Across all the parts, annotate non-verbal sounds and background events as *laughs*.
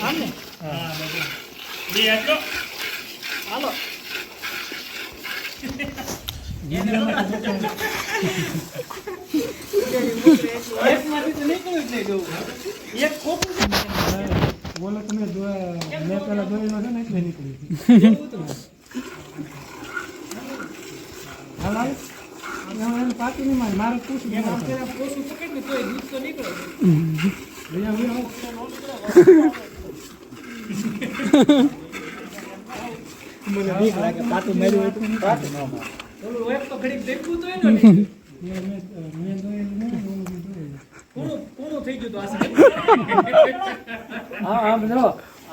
આમ ને હા. બે આટલો. હાલો. બોલો તમે જોયા મેં પેલા જોયેલો છે ને એટલે નીકળી હાલ હાલ. હવે હવે નહીં મારે મારે પૂછું મને બીક લાગે પાટું માર્યું હોય પાટું ન મારે. ઓલું એક તો ઘડીક દેખવું તો એનો નહીં. મેં મેં જોયેલું નહીં ઓલું બી જોયેલું પૂરું પૂરું થઈ ગયું તો આ સાહેબ. હા આમ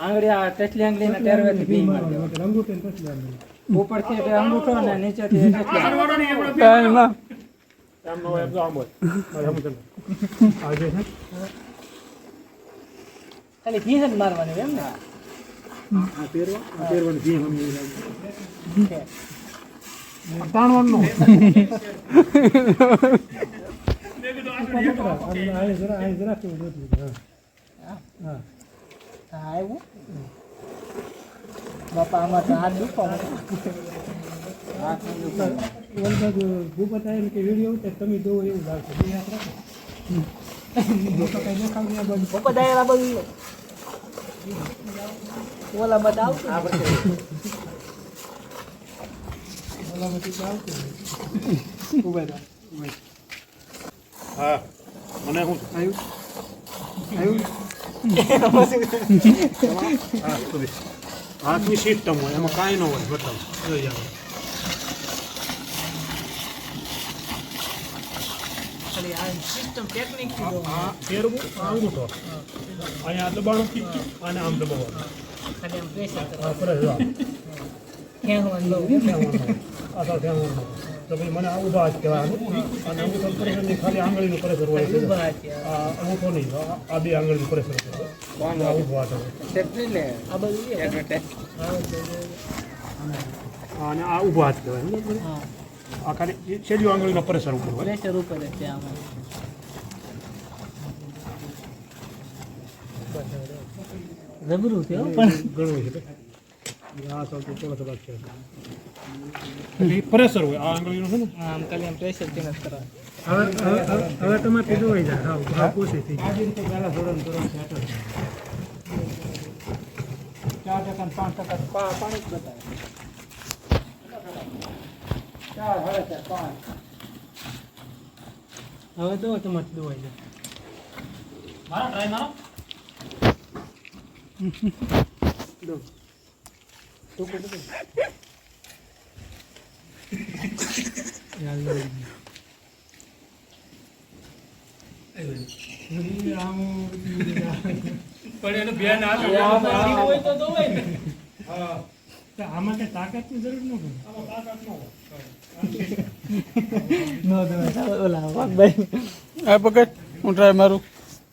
આંગળી આ ટેચલી આંગળી ને ટેરવેથી ભી મારી દેવાનું. અંગૂઠે પછી લાગે ઉપરથી અંગૂઠો ને નીચેથી ખાલી ઘી મારવાની એમ ને આ આ પહેરવાની ભી હમ એવું લાગે તાણવાનું નો મેં કીધું આ તો એક આખો જરા આ જરા કેવું હા હા હા. આવ્યું બાપા આમાં તો હાથ દુખો કે વીડિયો તમે જોવો એવું લાગશે બે હાથ રાખો પપ્પા દાયરા બધું ઓલા બધા આવતું આ બધું. આવતું ઊભા હા મને શું આવ્યું આવ્યું હા હાથની સિસ્ટમ હોય એમાં કાંઈ ન હોય બતાવો જોઈ જાઓ. System technique. ફેરવું આવું અંગૂઠો અહીંયા દબાણું અને આમ દબાવવાનું ખાલી આમ પ્રેશર જો તો ભાઈ મને હાથ કહેવાય આનું. અને અંગૂઠો પ્રેશર ખાલી આંગળીનું પ્રેશર હોય છે અંગૂઠો નહીં આ- બે આંગળીનું પ્રેશર હોય બધું. અને આ ઊભો હાથ કહેવાય આ ખાલી છેલ્લું આંગળીનો પ્રેશર ઉપર હોય પ્રેશર ઉપર જ જબરું છે હો, પણ ઘણું છે. આ સૌથી થોડો થોડા છે. પ્રેશર હોય. આ આંગળીનું છે ને? આમ ખાલી આમ પ્રેશરથી નથી કરવાનું. હવે હવે હવે- જોવાઈ જાય હા હા પૂછી થઈ આ રીતે પહેલા ધોરણ ધોરણ સેટ ચાર ટકા પાંચ ટકા તો પાણી જ બતાવે. ચાર ચાર પાંચ. હવે તો તમારે જોવાઈ જાય મારો ટ્રાય મારો. પણ એનું આમ- હોય તો દોવાય ને. તો આમાં કઈ તાકાતની જરૂર ન પડે નો દોવાય ઓલા વાઘભાઈ. આ પકડ. હું ટ્રાય મારું.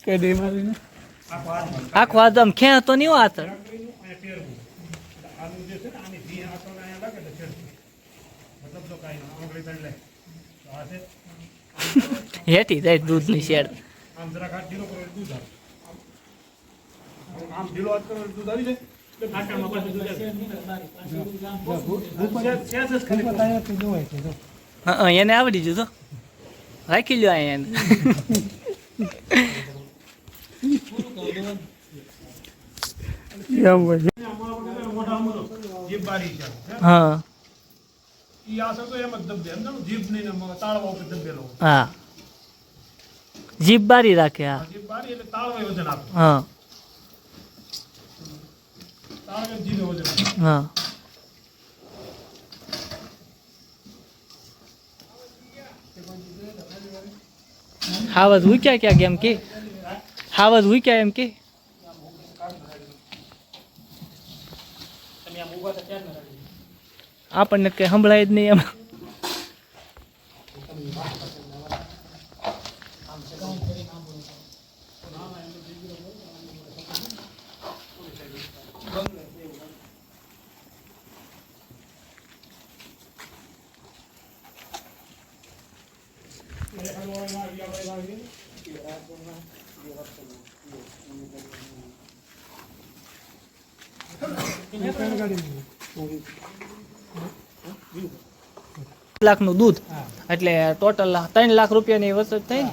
કે દે મારીને? આખો આદમ હાથ ને ને છેડતી. મતલબ તો નહીં ના લે છે હેઠી જાય દૂધની શેડ. આમ જરાક હાથ ઢીલો કરો દૂધ આવે આમ- આમ ઢીલો હાથ દૂધ દૂધ એને આવડી જતો રાખી લ્યો અહીંયા હે? હા. જીભ. હા. બારી રાખે, હા. હા. આપે હા હાવજ ઉક્યા ક્યાં કેમ કે? હાવજ ક્યાં એમ કે. આપણને કઈ સંભળાય જ નહીં એમ. લાખનું દૂધ. એટલે ટોટલ ત્રણ લાખ રૂપિયાની વસ્તુ થઈ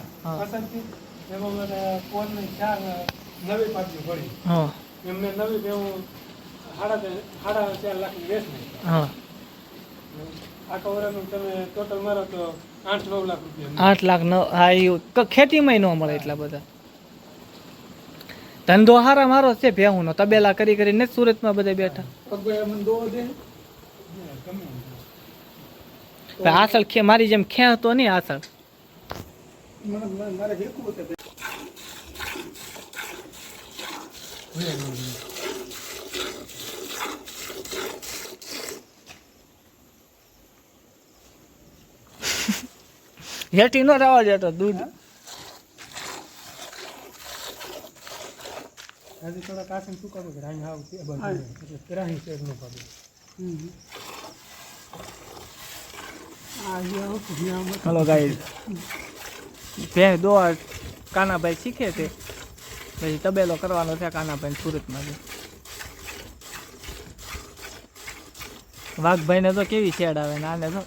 આઠ લાખ હા એ ખેતી ખેતીમાં ન મળે એટલા બધા. ધંધો હારા મારો છે ભેહુંનો. તબેલા કરી કરીને સુરત સુરતમાં બધા બેઠા. આસળ ખે મારી જેમ ખેંચતો નહીં આસળ. હેઠી નો રહેવા જતો દૂધ. આજે થોડા કાસન શું કરું કે રાણી આવું તે બાજુ એટલે ત્રાહી શેર નો પાડે હલો ગાઈઝ. ભે દો કાનાભાઈ શીખે છે. પછી તબેલો કરવાનો છે કાનાભાઈ સુરતમાં છે વાઘભાઈને તો કેવી શેડ આવે ને આને તો.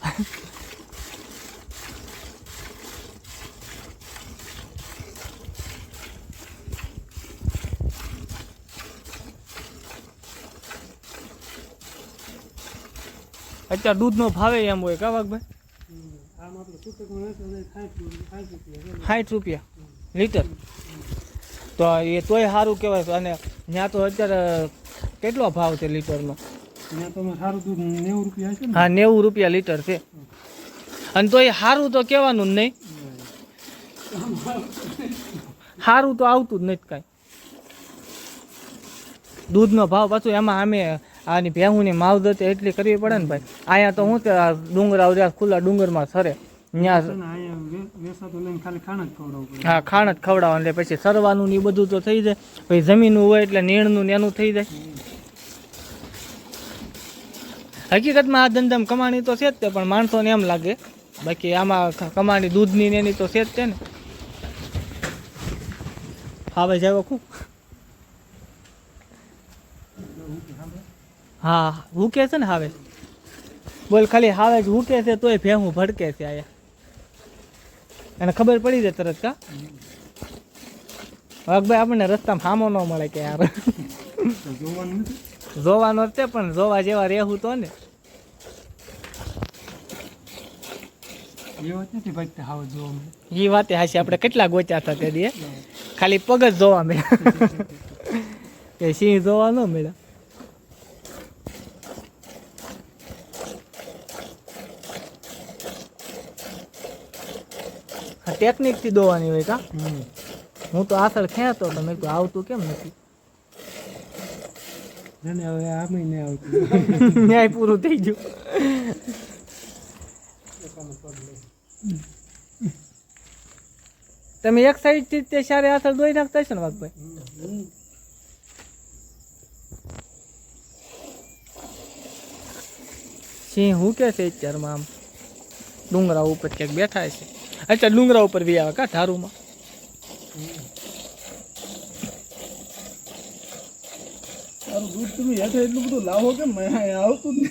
અત્યારે દૂધનો ભાવે એમ હોય, કા વાઘભાઈ? સાઠ રૂપિયા. લીટર. તો એ તોય સારું કહેવાય. અને ત્યાં તો અત્યારે કેટલો ભાવ છે લીટરનો? હા, નેવું રૂપિયા લીટર છે. અને તો એ સારું તો કહેવાનું જ નહીં. સારું તો આવતું જ નથી કાંઈ. દૂધનો ભાવ પાછું એમાં અમે આની ભેહુંની માવદત એટલી કરવી પડે ને ભાઈ. અહીંયા તો હું કે ડુંગર ડુંગરા ખુલ્લા ડુંગરમાં સરે. હા ખાણ જ ખવડાવવાનું એટલે પછી સરવાનું ને બધું તો થઈ જાય. પછી જમીનનું હોય એટલે નીણનું ને એનું થઈ જાય. હકીકતમાં આ ધંધામાં કમાણી તો છે જ તે પણ માણસોને એમ લાગે. બાકી આમાં કમાણી દૂધની ને એની તો છે જ તે ને. હવે જાય ખૂબ હા હુકે છે ને હાવે બોલ, ખાલી હાવે જ હુકે છે તોય ભેહું ભડકે છે આયા. એને ખબર પડી જાય તરત કા? વાઘભાઈ, આપણને રસ્તામાં હામો ન મળે કે યાર. જોવાનું તે પણ જોવા જેવા રહેવું તો ને. એ વાત હાશે આપણે કેટલા ગોચ્યા હતા તે ખાલી પગ જ જોવા મળ્યા કે *laughs* સિંહ જોવા ન મળ્યા ટેકનિકથી દોવાની હોય કા? હું તો આસળ ખેંચતો તો મેં આવતું કેમ નથી? ના ના હવે આ મહિને આવતું. *laughs* ન્યાય પૂરું થઈ ગયું. તમે એક સાઈડથી તે સારે આસળ દોઈ નાખતા હશો ને વાઘભાઈ? સિંહ હું કે છે અત્યારમાં આમ. ડુંગરા ઉપર ક્યાંક બેઠા છે અચ્છા ડુંગરા ઉપર બી આવે કા ધારુમાં? દૂધ તમે હેઠે એટલું બધું લાવો કેમ? આવતું જ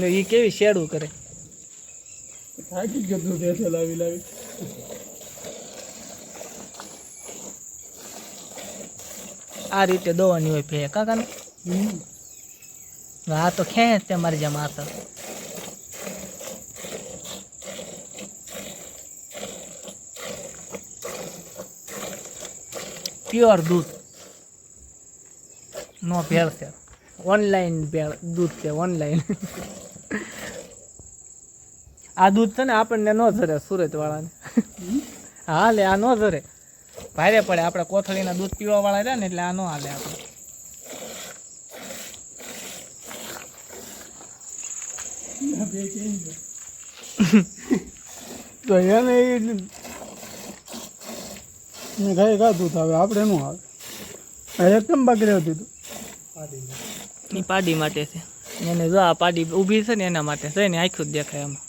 ને એ કેવી શેડું કરે? થાકી ગયો દૂધ હેઠે લાવી લાવી. આ રીતે દોવાની હોય ભે કાકા ને હા તો ખેંચ તે મારી જેમ આ તો પ્યોર દૂધ. નો ભેળ છે. ઓનલાઈન ભેળ દૂધ છે ઓનલાઈન. આ દૂધ છે ને આપણને ન ધરે સુરતવાળાને. હા લે આ ન ધરે ભારે પડે આપણે કોથળીના દૂધ પીવા વાળા રહ્યા ને એટલે આ ન હાલે આપણે. તો એને એ ગાય ગા દૂધ આવે આપણે નું આવે. એકદમ બગડ્યો દીધું. એ પાડી માટે છે. એને જો આ પાડી ઊભી છે ને એના માટે છે ને આખું જ દેખાય આમાં.